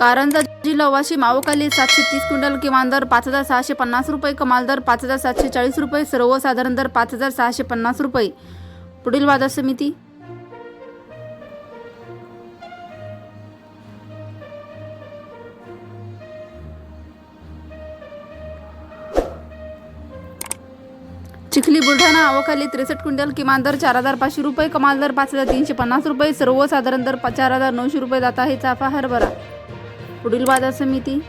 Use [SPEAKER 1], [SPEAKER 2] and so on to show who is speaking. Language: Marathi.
[SPEAKER 1] कारंजा जिल्हा वाशिम आवखाली सातशे तीस क्विंटल किमान दर पाच हजार सहाशे पन्नास रुपये कमाल दर पाच हजार सातशे चाळीस रुपये सर्वसाधारण दर पाच हजार सहाशे पन्नास रुपये. पुढील बाजार समिती. चिखली बुलढाणा आवखाली त्रेसष्ट क्विंटल किमान दर चार हजार पाचशे रुपये कमाल दर पाच हजार तीनशे पन्नास रुपये सर्वसाधारण दर चार हजार नऊशे रुपये जात आहे चाफा हरभरा. पुढील बाजार समिती